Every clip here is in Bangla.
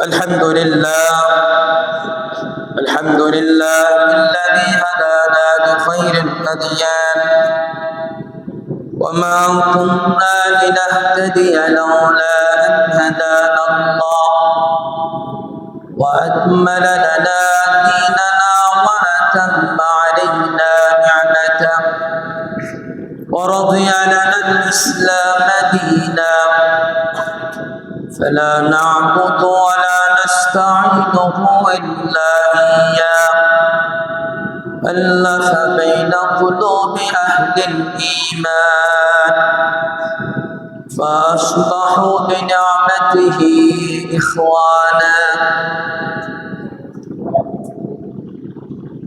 الحمد لله. الحمد لله الذي هدانا لخير الأديان. وما كنا لنهتدي لولا أن هدانا الله. وأكمل لنا نستعينه إلا إياه. ألف بين قلوب أهل الإيمان. فأصبحوا بنعمته إخوانا.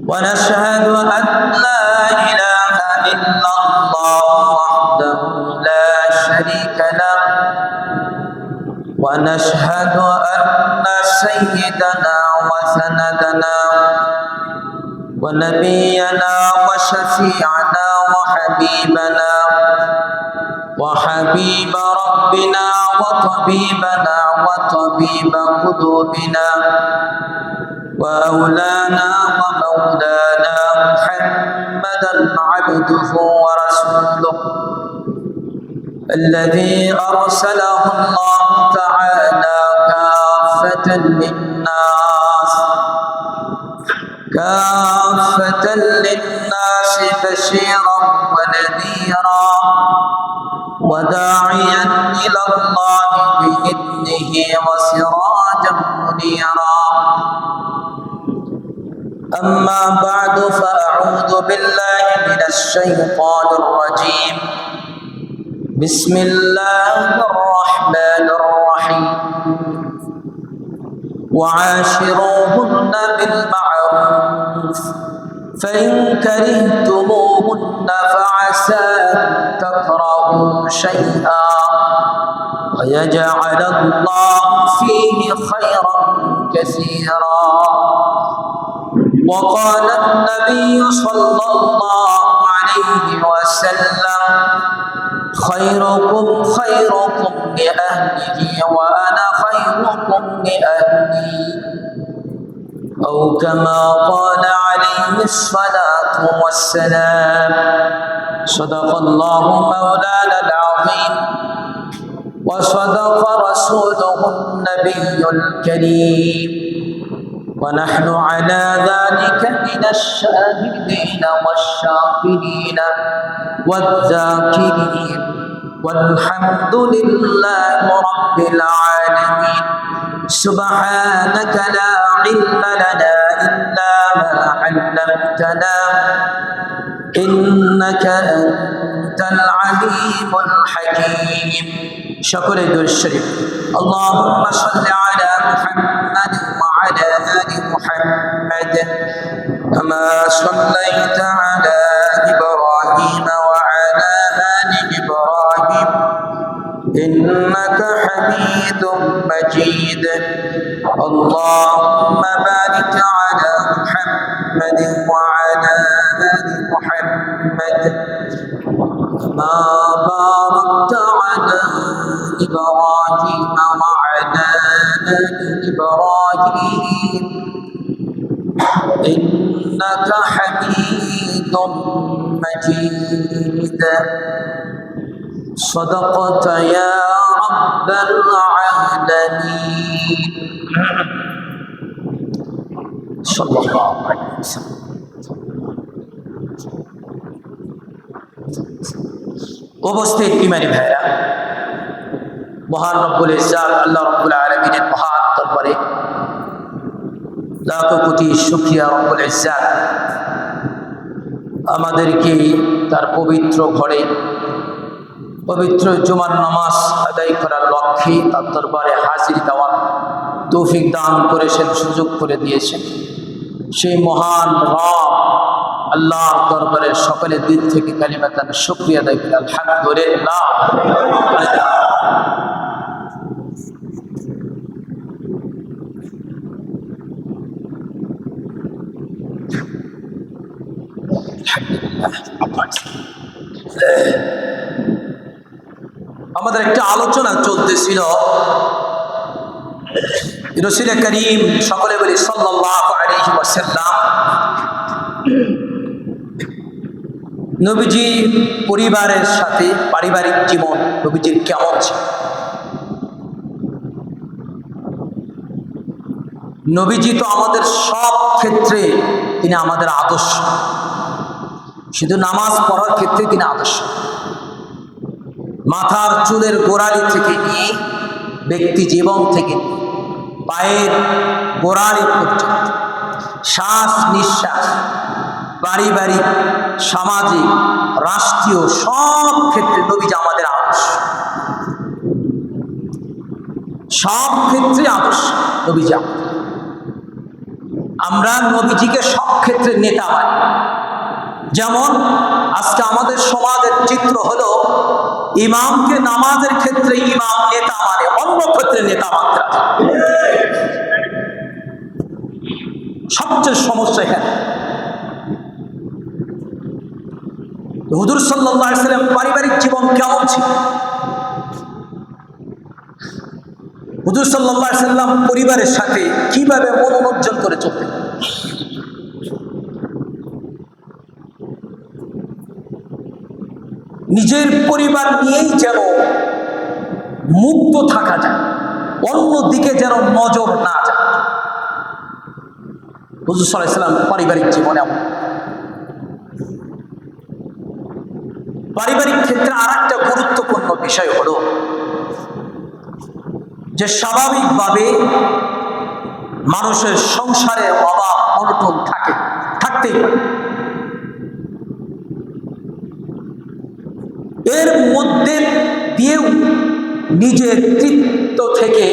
ونشهد أن لا إله إلا الله وحده لا شريك له. ونشهد أن سيدنا وسندنا ونبينا وشفيعنا وحبيبنا وحبيب ربنا وطبيبنا وطبيب قلوبنا وأولانا ومولانا محمدا عبده ورسوله الذي أرسله الله للناس. كافة للناس بشيرا ونذيرا وداعيا إلى الله بإذنه وسراجا منيرا. أما بعد فأعوذ بالله من الشيطان الرجيم. بسم الله الرحمن الرحيم. وعاشروهن بالمعروف. فإن كرهتموهن فعسى تكرهوا شيئا. ويجعل الله فيه خيرا كثيرا. وقال النبي صلى الله عليه وسلم خيركم خيركم لأهله وأنا خيركم لأهلي أو كما قال عليه الصلاة والسلام. صدق الله مولانا العظيم. وصدق رسوله النبي الكريم. ونحن على ذلك من الشاهدين والشاكرين والذاكرين. والحمد لله رب العالمين. سبحانك لا علم لنا إلا ما علمتنا إنك أنت العليم الحكيم. شكر الشريف. اللهم صل على محمد وعلى آل محمد كما صليت على اللهم بارك على محمد وعلى آل محمد. كما باركت على إبراهيم وعلى آل إبراهيم. إنك حميد مجيد. صدقت يا رب العالمين. উপস্থিত ইমানি ভাইরা, মহান রব্বুল ইজাল আল্লাহ রব্বুল আলমিনের মহান লাখ কোটি সুখিয়া রব্বুল ইজাল আমাদেরকে তার পবিত্র ঘরে, পবিত্র জুমার নামাজ আদায় করার লক্ষ্যে তার দরবারে হাজির দেওয়ার তৌফিক দান করেছেন, সুযোগ করে দিয়েছেন। সেই মহান রব আল্লাহর দরবারে সকলের দিক থেকে কালিমাতান শুক্রিয়া দেয় আলহামদুলিল্লাহ। আমাদের একটা আলোচনা চলতেছিল। রসুল করিম সকলে বলি ওয়াসাল্লাম। নবীজি পরিবারের সাথে পারিবারিক জীবন নবীজির কেমন ছিল? নবীজি তো আমাদের সব ক্ষেত্রে তিনি আমাদের আদর্শ। শুধু নামাজ পড়ার ক্ষেত্রে তিনি আদর্শ। মাথার চুলের গোড়ালি থেকে নিয়ে ব্যক্তি জীবন থেকে নিয়ে পায়ের গোড়ালি পর্যন্ত শ্বাস নিঃশ্বাস পারিবারিক সামাজিক রাষ্ট্রীয় সব ক্ষেত্রে নবীজি আমাদের আদর্শ। সব ক্ষেত্রে আদর্শ নবীজি আমরা নবীজিকে সব ক্ষেত্রে নেতা মানি। যেমন আজকে আমাদের সমাজের চিত্র হলো, ইমামকে নামাজের ক্ষেত্রে ইমাম নেতা মানে অন্য ক্ষেত্রে নেতা মানতে সবচেয়ে সমস্যা এখানে। হুজুর সাল্লাম পারিবারিক জীবন কেমন ছিল? হুজুর সাল্লাহ সাল্লাম পরিবারের সাথে কীভাবে মনোরঞ্জন করে চলতেন? নিজের পরিবার নিয়েই যেন মুক্ত থাকা যায় অন্য দিকে যেন নজর না যায়। হুজুর সাল্লাম পারিবারিক জীবনে পারিবারিক ক্ষেত্রে আর একটা গুরুত্বপূর্ণ বিষয় হলো যে স্বাভাবিকভাবে মানুষের সংসারের অভাব, অনটন থাকে, থাকতেই পারে এর মধ্যে দিয়েও নিজের তৃপ্ত থেকে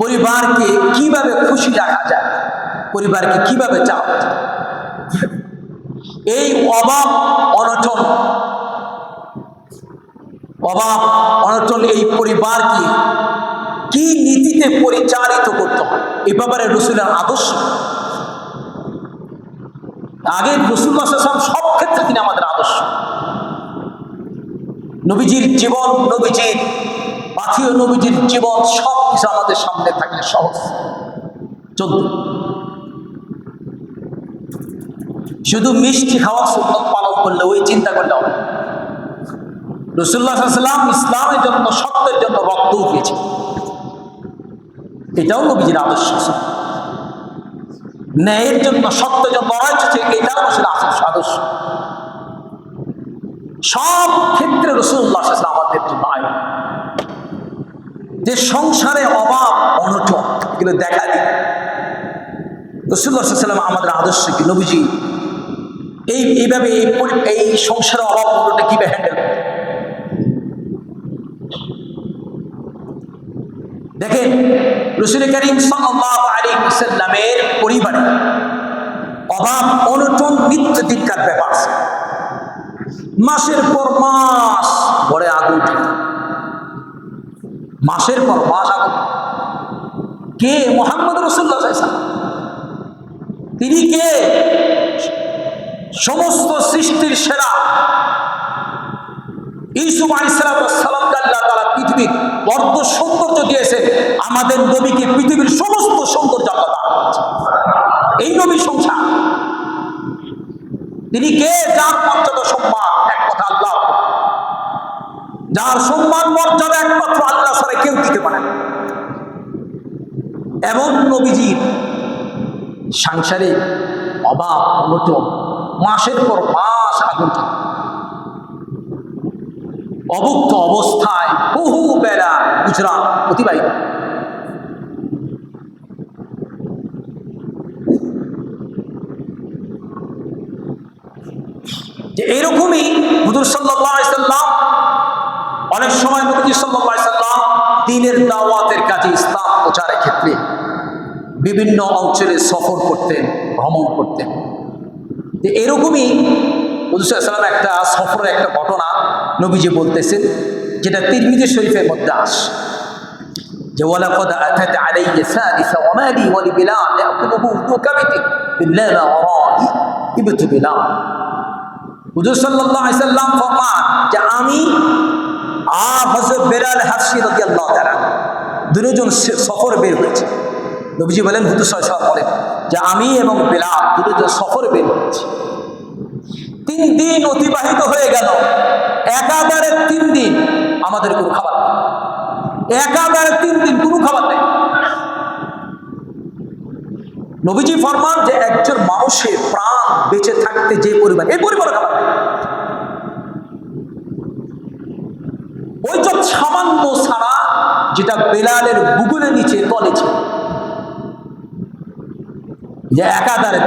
পরিবারকে কীভাবে খুশি রাখা যায়, পরিবারকে কীভাবে যায়? এই অভাব অনটন অভাব অনটন এই পরিবারকে কি নীতিতে পরিচালিত করতে হয়? এ ব্যাপারে রসুলের আদর্শ। আগে রসুল সব ক্ষেত্রে তিনি আমাদের আদর্শ। নবীজির জীবন, নবীজির পাথীয়, নবীজির জীবন, সব কিছু আমাদের সামনে থাকলে সহজ। চোদ্দ শুধু মিষ্টি খাওয়ার সুন্নত পালন করলে ওই চিন্তা করলে হবে রসুল্লাহ সাল্লাম ইসলামের জন্য, সত্যের জন্য রক্ত উঠিয়েছে এটাও নবীজির আদর্শ ন্যায়ের জন্য, সত্যের জন্য এটাও আদর্শ। সব ক্ষেত্রে রসুল্লাহ আমাদের জন্য যে সংসারে অভাব, অনটন, এগুলো দেখা দিই। রসুল্লাহ সাল্লাম আমাদের আদর্শ কি? নবীজি, এই, এইভাবে এই এই সংসারে অভাব অনটনটা কীভাবে হ্যান্ডেল দেখেন, রসুল করিম ওয়াসাল্লামের পরিবারে অভাব, অনটন নিত্য দিনকার ব্যাপার আছে। মাসের পর মাস ঘরে আগুন মাসের পর মাস আগুন। কে? মোহাম্মদ রসুল্লাহ তিনি কে? সমস্ত সৃষ্টির সেরা। আমাদের নবীকে পৃথিবীর সমস্ত সৌন্দর্য এই নবীর সংসার। তিনি কে? যার মর্যাদা সম্মান। যার সম্মান মর্যাদা একমাত্র আল্লাহ ছাড়া কেউ দিতে পারে। এমন নবীজির সাংসারিক অভাব, অনটন মাসের পর মাস আগুন অভুক্ত অবস্থায় বহু বেলা গুজরাট অতিবাহিত যে এরকমই হুজুর সাল্লাম অনেক সময় নবীজি সাল্লাম দিনের দাওয়াতের কাজে ইসলাম প্রচারের ক্ষেত্রে বিভিন্ন অঞ্চলে সফর করতেন, ভ্রমণ করতেন। যে এরকমই হুজুরাম একটা সফরের একটা ঘটনা নবীজি বলতেছেন, যেটা তিরমিজি শরীফের মধ্যে আস। যে, আমি তাআলা দুজন সফর বের হয়েছে। নবীজি বলেন সাল্লাম বলেন যে আমি এবং বেলাল দুটো সফরে বের হয়েছি। তিন দিন অতিবাহিত হয়ে গেল। একাধারে তিন দিন আমাদের কোনো খাবার নেই। একাধারে তিন দিন কোনো খাবার নেই। নবীজি ফরমান যে একজন মানুষের প্রাণ বেঁচে থাকতে যে পরিমাণ, এই পরিমাণ খাবার নেই। ওই যে সামান্য যেটা বেলালের বুগুলের নিচে তলে যে একাধারে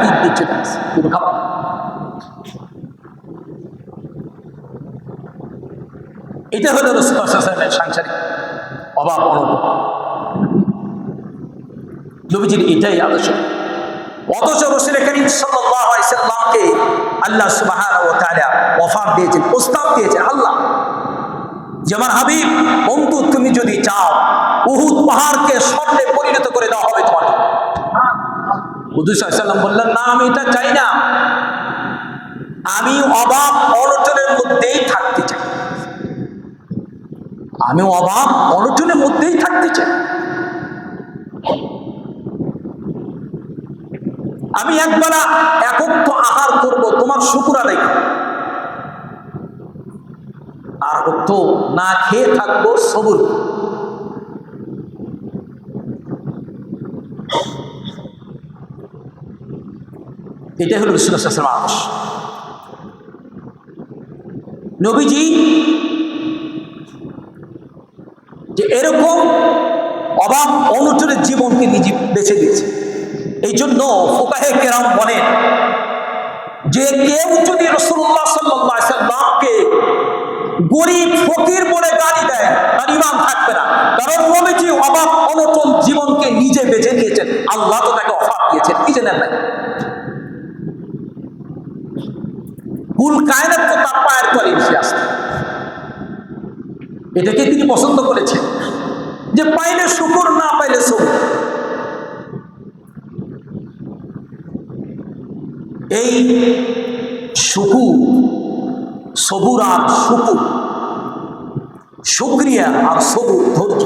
এটা হলো সাংসারিক অভাব নবীজির এটাই আদর্শ। অথচ রসুল করিম আল্লাহ অফার দিয়েছেন, প্রস্তাব দিয়েছেন, আল্লাহ যেমন হাবিব, বন্ধু, তুমি যদি চাও, উহুদ পাহাড়কে স্বর্ণে পরিণত করে দেওয়া হবে তোমার হুদুস বললেন, না, আমি এটা চাই না। আমি অভাব অনটনের মধ্যেই থাকতে চাই। আমি অভাব অনটনের মধ্যেই থাকতে চাই। আমি একবেলা একত্র আহার করব, তোমার শুকুর। আর তো না খেয়ে থাকব, সবুর। এটাই হলো বিশ্বনাথ আদর্শ। নবীজি যে এরকম অভাব অনুচরের জীবনকে নিজে বেছে দিয়েছে এই জন্য ফোকাহে কেরাম বলেন যে কেউ যদি রসুল্লাহ সাল্লামকে গরিব ফকির গালি দেয়, তার ইমান থাকবে না। কারণ নবীজি অনটন জীবনকে নিজে বেছে নিয়েছেন। আল্লাহ তো তাকে অফার দিয়েছেন নেন নাই কুল কায়নাত তো তার পায়ের তলে এসে এটাকে তিনি পছন্দ করেছেন। যে পাইলে শুকুর, না পাইলে সবুর এই শুকু সবুর আর শুকুর শুক্রিয়া আর সবুর ধৈর্য।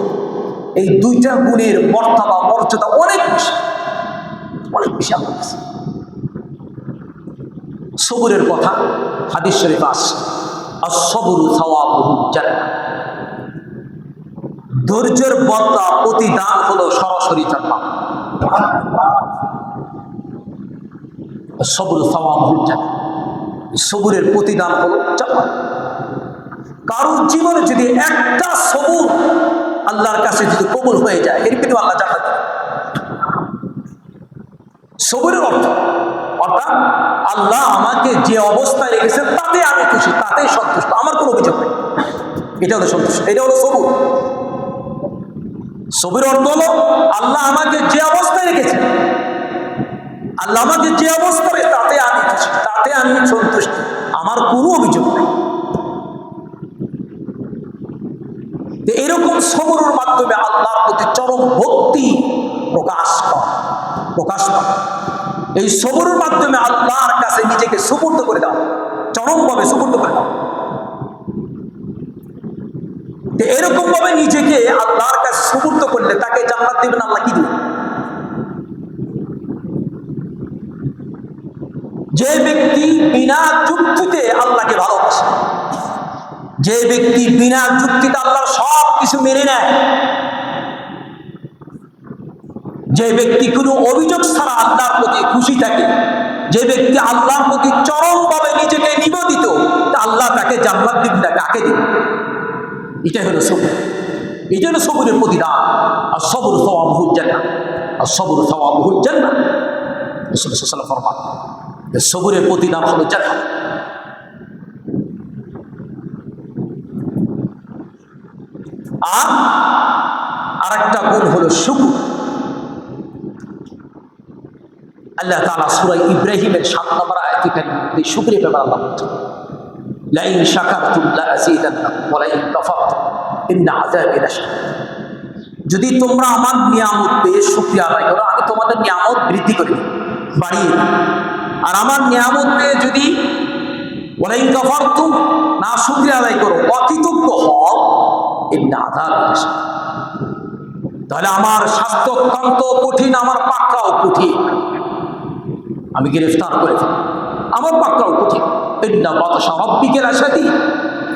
এই দুইটা গুণের মর্তাবা মর্যাদা অনেক বেশি। অনেক বেশি আমার কাছে। সবুরের কথা হাদিস আসছে। আর সবুর জান্নাত। ধৈর্যের বদলা প্রতিদান হলো সরাসরি জান্নাত। সবুর সবুরের প্রতিদান হলো জান্নাত। কারোর জীবনে যদি একটা সবুর আল্লাহর কাছে যদি কবুল হয়ে যায়, এর কিন্তু আল্লাহ দেবে। সবুরের অর্থ, অর্থাৎ আল্লাহ আমাকে যে অবস্থায় রেখেছে তাতে আমি খুশি, তাতেই সন্তুষ্ট, আমার কোনো অভিযোগ নেই। এটা হলো সন্তুষ্ট, এটা হলো সবুর সবুর অর্থ হলো, আল্লাহ আমাকে যে অবস্থায় রেখেছে, আল্লাহ আমাকে যে অবস্থায় তাতে আমি খুশি তাতে আমি সন্তুষ্ট, আমার কোনো অভিযোগ নেই। প্রকাশ পায়। এই সবরের মাধ্যমে আল্লাহর কাছে নিজেকে সুপর্দ করে দাও, চরমভাবে সুপর্দ করে দাও। তো এরকম ভাবে নিজেকে আল্লাহর কাছে সুপর্দ করলে তাকে জান্নাত দিবেন আল্লাহ কি দিবেন? যে ব্যক্তি বিনা যুক্তিতে আল্লাহকে ভালোবাসে, যে ব্যক্তি বিনা যুক্তিতে আল্লাহর সব কিছু মেনে নেয় যে ব্যক্তি কোনো অভিযোগ ছাড়া আল্লাহর প্রতি খুশি থাকে, যে ব্যক্তি আল্লাহর প্রতি চরমভাবে নিজেকে নিবেদিত আল্লাহ তাকে জান্নাত দিন না, কাকে দিন এটাই হলো সবুর। এই জন্য সবুরের প্রতি প্রতিদান আর সবুর সওয়া বহুল জান্নাত, আর সবুর সওয়া আলাইহি ওয়াসাল্লাম ফরমান সবুরের প্রতিদান হলো জান্নাত। আর আরেকটা গুণ হলো শুকুর। আল্লাহ তাআলা সূরা ইব্রাহিমের 7 নম্বর আয়াতে কারিমে শুকরিয়া ব্যাপার আল্লাহ লাইন শাকারতুম লা আযীদান্নাকুম ওয়া লাইন কাফারতুম, ইন্না আযাবি যদি তোমরা আমার নিয়ামত পেয়ে শুকরিয়া আদায় করো, আমি তোমাদের নিয়ামত বৃদ্ধি করে, বাড়িয়ে আর আমার নিয়ামত পেয়ে যদি ওয়ালাইন কাফারতুম না শুকরিয়া আদায় করো, অকৃতজ্ঞ হও আযাবি লাশাদীদ তাহলে আমার স্বাস্থ্য অত্যন্ত কঠিন, আমার পাক্কাও কঠিন। আমি গ্রেফতার করে ফেলি আমার পাক্কাও কঠিন। ইন্না বাতাসা রব্বিকের আশাদি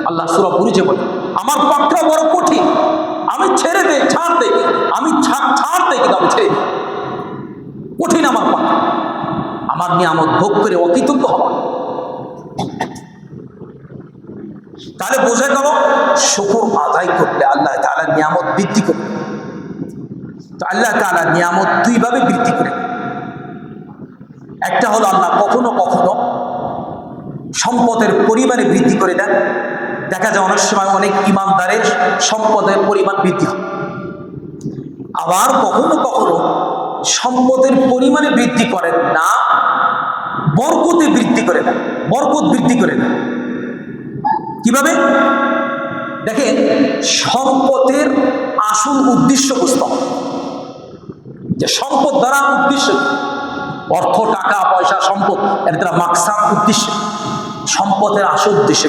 আল্লাহ সুরা বুঝে বলে, আমার পাক্কা বড় কঠিন। আমি ছেড়ে দেই ছাড় দেই আমি ছাড় ছাড় দেই কিন্তু আমি ছেড়ে কঠিন আমার পাক্কা আমার নিয়ামত ভোগ করে অকৃতজ্ঞ হওয়া। তাহলে বোঝা গেল, শুকুর আদায় করলে আল্লাহ তাআলা নিয়ামত বৃদ্ধি করবে। তো আল্লাহ তাআলা নিয়ামত দুইভাবে বৃদ্ধি করে একটা হলো আল্লাহ কখনো কখনো সম্পদের পরিমাণে বৃদ্ধি করে দেন। দেখা যায় অনেক সময় অনেক ইমানদারের সম্পদের পরিমাণ বৃদ্ধি হয়। আবার কখনো কখনো সম্পদের পরিমাণে বৃদ্ধি করেন না, বরকতে বৃদ্ধি করে দেন, বরকত বৃদ্ধি করে দেন। কীভাবে? দেখেন, সম্পদের আসল উদ্দেশ্য বুঝতে হবে। যে সম্পদ দ্বারা উদ্দেশ্য? অর্থ, টাকা, পয়সা, সম্পদ, এর দ্বারা মাকসাদ, উদ্দেশ্য, সম্পদের আসল উদ্দেশ্য?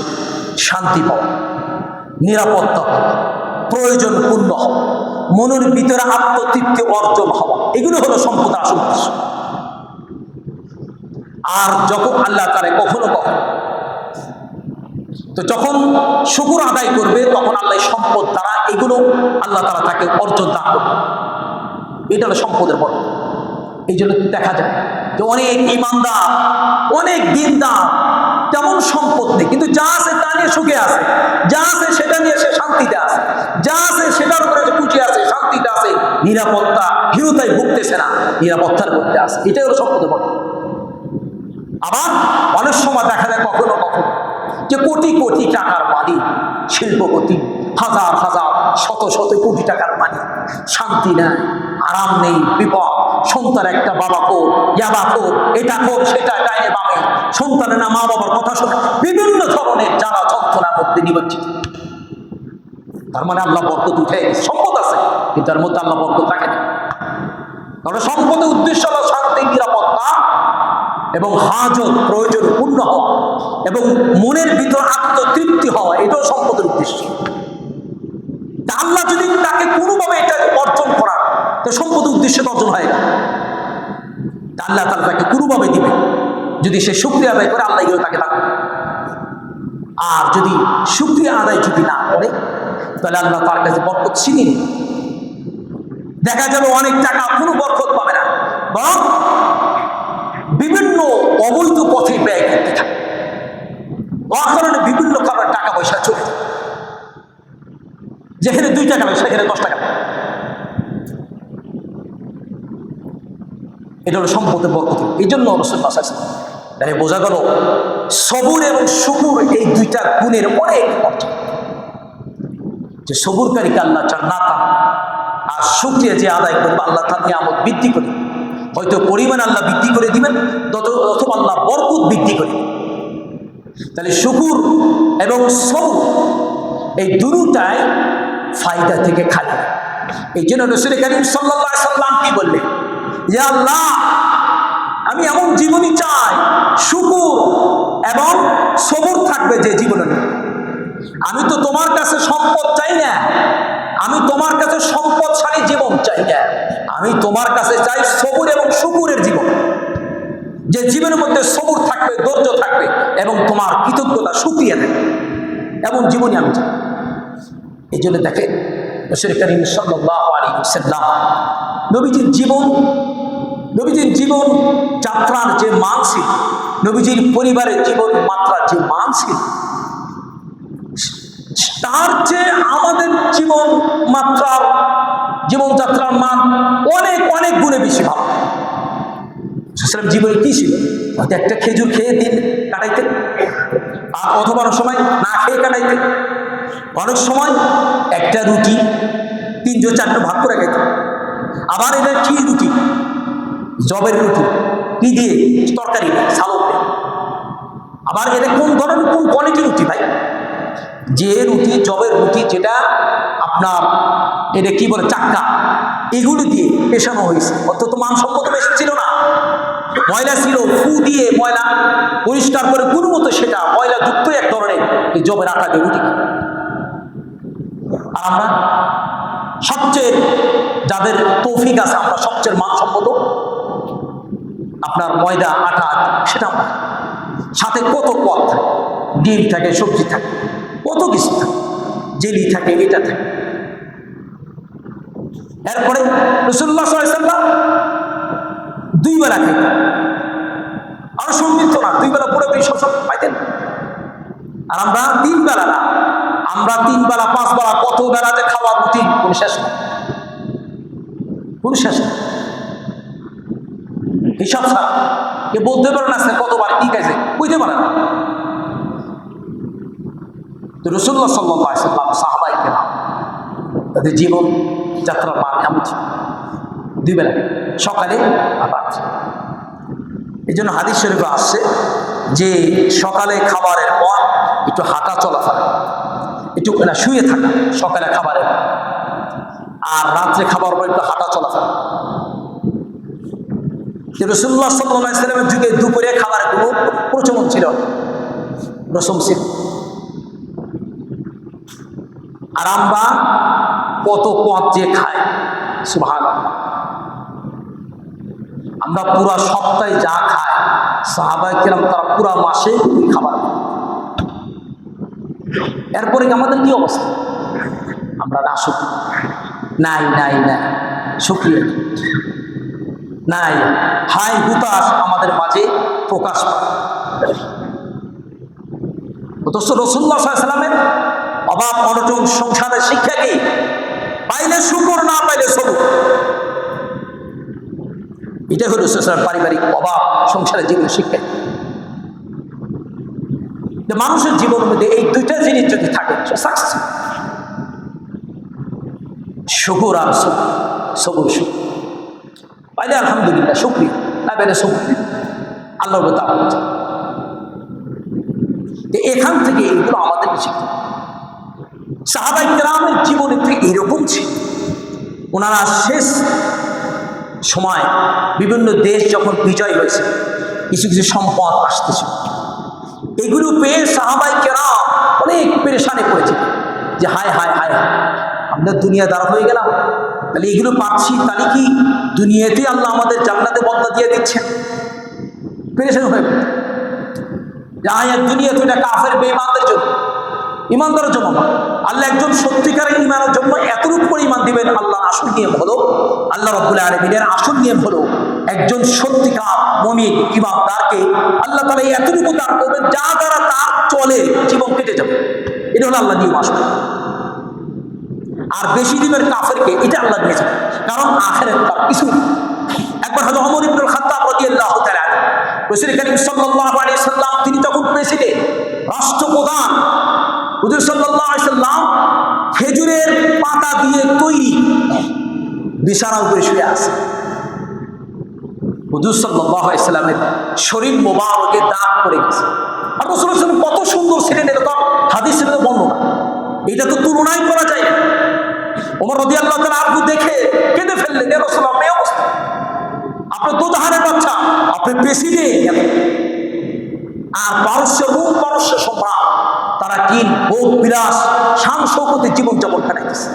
শান্তি পাওয়া, নিরাপত্তা পাওয়া প্রয়োজন পূর্ণ হওয়া, মনের ভিতরে আত্মতৃপ্তি অর্জন হওয়া, এগুলো হলো সম্পদের আসল উদ্দেশ্য। আর যখন আল্লাহ তারে কখনো কখনো, তো যখন শুকুর আদায় করবে, তখন আল্লাহ সম্পদ দ্বারা এগুলো আল্লাহ তারা তাকে অর্জন দান করবে এটা হলো সম্পদের বড় এই জন্য দেখা যায় যে অনেক ইমানদার, অনেক দিনদার, তেমন সম্পদ নেই। কিন্তু যা আছে তা নিয়ে সুখে আছে, যা আছে সেটা নিয়ে সে শান্তিতে আছে, যা আছে সেটার উপরে যে পুঁজি আছে, শান্তিতে আছে, নিরাপত্তা হিরতায় ভুগতেছে না, নিরাপত্তার মধ্যে আছে। এটাই হলো সম্পদের বড়। আবার অনেক সময় দেখা যায় কখনো কখনো যে কোটি কোটি টাকার মালিক, শিল্পপতি, হাজার হাজার, শত শত কোটি টাকার মালিক, শান্তি নেই, আরাম নেই, বিপদ। সন্তান একটা বাবা খোর ইয়াবা খোর এটা খোর সেটা ডাইনে বামে সন্তানের না মা বাবার কথা শোনে বিভিন্ন ধরনের জ্বালা যন্ত্রণার মধ্যে নিমজ্জিত। তার মানে আল্লাহ বরকত উঠে সম্পদ আছে, কিন্তু তার মধ্যে আল্লাহ বরকত রাখে না। কারণ সম্পদের উদ্দেশ্য হলো শান্তি, নিরাপত্তা এবং হাজত, প্রয়োজন পূর্ণ হওয়া এবং মনের ভিতর আত্মতৃপ্তি হওয়া, এটাও সম্পদের উদ্দেশ্য। আল্লাহ যদি তাকে কোনোভাবে এটা তো সম্পদের উদ্দেশ্য অর্জন হয়। আল্লাহ তারা তাকে কোনোভাবে দিবে যদি সে শুক্রিয়া আদায় করে, আল্লাহ তাকে রাখবে আর যদি শুক্রিয়া আদায় যদি না করে, তাহলে আল্লাহ তার কাছে বরকত ছিনিয়ে দেখা যাবে অনেক টাকা কোনো বরকত পাবে না। বরং বিভিন্ন অবৈধ পথে ব্যয় করতে থাকে। অকারণে বিভিন্ন কারণে টাকা পয়সা চলে। যেখানে দুই টাকা সেখানে দশ টাকা। এটা হলো সম্পদের বরকত। এই জন্য রসুল বাসাইছে তাহলে বোঝা গেল, সবুর এবং শুকুর এই দুইটা গুণের অনেক অর্থ। যে সবুরকারীকে আল্লাহ চান না তা আর শুক্রিয়া যে আদায় করবে, আল্লাহ তার নিয়ামত বৃদ্ধি করে হয়তো পরিমাণ আল্লাহ বৃদ্ধি করে দিবেন তত অথবা আল্লাহ বরকত বৃদ্ধি করে। তাহলে শুকুর এবং সবুর এই দুটাই ফায়দা থেকে খালি। এই জন্য রসুল করিম সাল্লাহ সাল্লাম কি বললেন? আমি এমন জীবনই চাই, শুকুর এবং সবুর থাকবে যে জীবনে। আমি তো তোমার কাছে সম্পদ চাই না, আমি তোমার কাছে সম্পদশালী জীবন চাই না, আমি তোমার কাছে চাই সবুর এবং শুকুরের জীবন। যে জীবনের মধ্যে সবুর থাকবে, ধৈর্য থাকবে এবং তোমার কৃতজ্ঞতা শুকিয়ে দেবে এমন জীবনই আমি চাই। এই জন্য দেখেন রসুল করিম সাল্লাহ আলী সাল্লাম নবীজির জীবন নবীজির জীবন যাত্রার যে মান ছিল, নবীজির পরিবারের জীবন মাত্রার যে মান ছিল, তার চেয়ে আমাদের জীবন মাত্রার, জীবনযাত্রার মান অনেক অনেক গুণে বেশি ভালো। সুতরাং জীবনে কি ছিল? হয়তো একটা খেজুর খেয়ে দিন কাটাইতেন, আর অথবা সময় না খেয়ে কাটাইতেন। অনেক সময় একটা রুটি তিনশো চারটে ভাগ করে খাইতেন আবার এটা কি রুটি? জবের রুটি। কি দিয়ে? তরকারি সালক আবার এটা কোন ধরনের কোন কোয়ালিটি রুটি ভাই? যে রুটি, জবের রুটি, যেটা আপনার এটা কি বলে, চাক্কা, এগুলো দিয়ে পেশানো হয়েছে। অন্তত মানসম্মত বেশি ছিল না। ময়লা ছিল, ফু দিয়ে ময়লা পরিষ্কার করে কোনো মতো সেটা ময়লা যুক্ত এক ধরনের জবের আটা দিয়ে রুটি। আর আমরা সবচেয়ে যাদের তৌফিক আছে, আমরা সবচেয়ে মানসম্মত আপনার ময়দা আটা সেটা আমরা সাথে কত পথ থাকে? ডিম থাকে, সবজি থাকে, কত কিছু থাকে। জেলি থাকে, এটা থাকে। এরপরে রসুল্লাহ দুই বেলা খেতেন আরও সমৃদ্ধ না দুই বেলা পুরো সব সব পাইতেন আর আমরা তিন বেলা না আমরা তিন বেলা, পাঁচ বেলা কত বেলা যে খাওয়ার রুটিন? কোন শেষ নেই। কোন শেষ নেই। হিসাব ছাড়া। কে বলতে পারে না সে কতবার কি খাইছে? বুঝতে পারে না। তো রসুল্লাহ সাল্লাহ সাল্লাম সাহাবাই তাদের জীবন যাত্রার মান এমন ছিল? দুই বেলা, সকালে এই জন্য হাদিস শরীফে আসছে যে সকালে খাবারের পর একটু হাঁটা চলাফেরা একটু না শুয়ে থাকা, সকালে খাবারে আর রাত্রে খাবার পর একটু হাঁটা চলাফেরা রসুল্লাহ সাল্লাহ যুগে দুপুরে খাবার কোনো প্রচলন ছিল রসম ছিল। আর আমরা কত পথ যে খায় সুভাগ আমরা পুরা সপ্তাহে যা খাই সাহাবাই কিরাম তারা পুরা মাসে খাবার খায়। এরপরে আমাদের কি অবস্থা? আমরা না শুক্র নাই নাই নাই। শুক্রিয়া নাই। হাই হুতাশ আমাদের মাঝে প্রকাশ অথচ অভাব, অনটন, সংসারের শিক্ষা কি? পাইলে শুকর না পাইলে সবুর। এটা হলো পারিবারিক অভাব, সংসারের জীবন শিক্ষা। যে মানুষের জীবনের মধ্যে এই দুইটা জিনিস যদি থাকে সাকসেস শুকুর আর সবুর শুকুর পাইলে আলহামদুলিল্লাহ, শুক্রিয়া। না পেলে শুক্রিয়া। আল্লাহর তা এখান থেকে এগুলো আমাদেরকে শিখতে হবে। সাহাবাই গ্রামের জীবনে ঠিক এরকম ছিল। ওনারা শেষ সময় বিভিন্ন দেশ যখন বিজয় হয়েছে, কিছু কিছু সম্পদ আসতেছিল। এগুলো পেয়ে সাহাবাই কেরাম অনেক পেরেশানে পড়েছে যে হায় হায় হায়, আমরা দুনিয়াদার হয়ে গেলাম। তাহলে এগুলো পাচ্ছি, তাহলে কি দুনিয়াতে আল্লাহ আমাদের জান্নাতে বদলা দিয়ে দিচ্ছেন? পেরেশান হয়ে দুনিয়া আল্লাহ একজন সত্যিকারের আলমিনের আসল নিয়ম হলো একজন সত্যিকার মমিন ইমানদারকে আল্লাহ তালা এতটুকু দান করবেন, যা দ্বারা তার চলে জীবন কেটে যাবে। এটা হলো আল্লাহ নিয়ম আসবে আর বেশি দিনের কাফেরকে এটা আল্লাহ দিয়েছে কারণ আখেরের তার কিছু। একবার হয়তো অমর ইবনুল খাত্তাব রাদিয়াল্লাহু তাআলা রাসূল সাল্লাম তিনি তখন প্রেসিডেন্ট রাষ্ট্রপ্রধান। হুজুর সাল্লাল্লাহু সাল্লাম খেজুরের পাতা দিয়ে তৈরি। বিছানা উপরে শুয়ে আছে। হুজুর সাল্লামের শরীর মোবারকে দাগ পড়ে গেছে। আর রাসূল কত সুন্দর ছিলেন তো হাদিসের মধ্যে বর্ণনা। এটা তো তুলনাই করা যায় না। ওমর রদি আল্লাহ আপনি দেখে কেঁদে ফেললেন, এ রসুল আপনি অবস্থা? আপনার দুধারের বাচ্চা আপনি প্রেসিডেন্ট আর পারস্য রূপ পারস্য সম্রাট, তারা কি ভোগ, বিলাস শান শৌকতে জীবন যাপন কাটাইতেছে।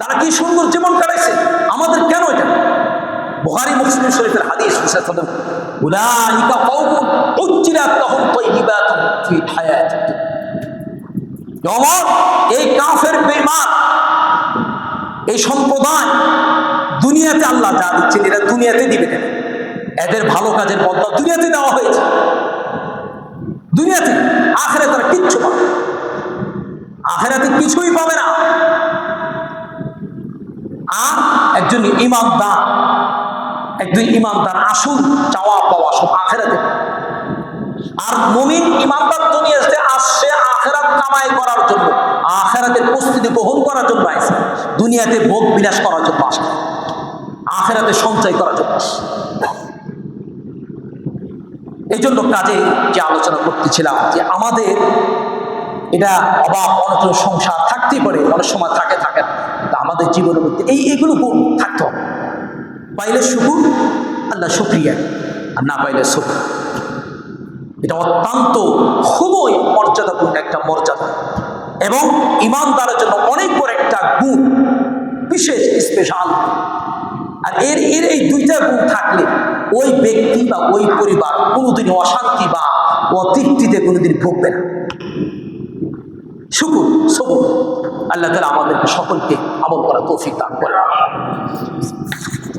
তারা কি সুন্দর জীবন কাটাইছে? আমাদের কেন এটা? বুহারি মুসলিম শরীফের হাদিস বিশেষত উলাইকা কওমুন এই কাফের বেমান এই সম্প্রদায় দুনিয়াতে আল্লাহ যা দিচ্ছেন, এরা দুনিয়াতে দিবে না। এদের ভালো কাজের বদলা দুনিয়াতে দেওয়া হয়েছে। দুনিয়াতে আখেরে তারা কিচ্ছু পাবে। আখেরাতে কিছুই পাবে না। আর একজন ইমানদার একজন ইমানদার আসল চাওয়া পাওয়া সব আখেরাতে। আর মুমিন ইমানদার দুনিয়াতে আসছে আখেরাত কামাই করার জন্য আখেরাতের প্রস্তুতি গ্রহণ করার জন্য আসছে দুনিয়াতে ভোগ বিলাস করার জন্য আসে আখেরাতে সঞ্চয় করার জন্য আসে এই জন্য কাজে যে আলোচনা করতেছিলাম যে আমাদের এটা অভাব অনেক সংসার থাকতেই পারে, অনেক সময় থাকে থাকে না। আমাদের জীবনের মধ্যে এই এগুলো থাকতে হবে। পাইলে শুকুর, আল্লাহ শুক্রিয়া। আর না পাইলে শুকুর। এটা অত্যন্ত খুবই মর্যাদাপূর্ণ একটা মর্যাদা। এবং ইমানদারের জন্য অনেক বড় একটা গুণ, বিশেষ স্পেশাল আর এর এর এই দুইটা গুণ থাকলে ওই ব্যক্তি বা ওই পরিবার কোনোদিন অশান্তি বা অতৃপ্তিতে কোনোদিন ভুগবে না। শুকুর সবুর আল্লাহ তালা আমাদেরকে সকলকে আমল করা তৌফিক দান করে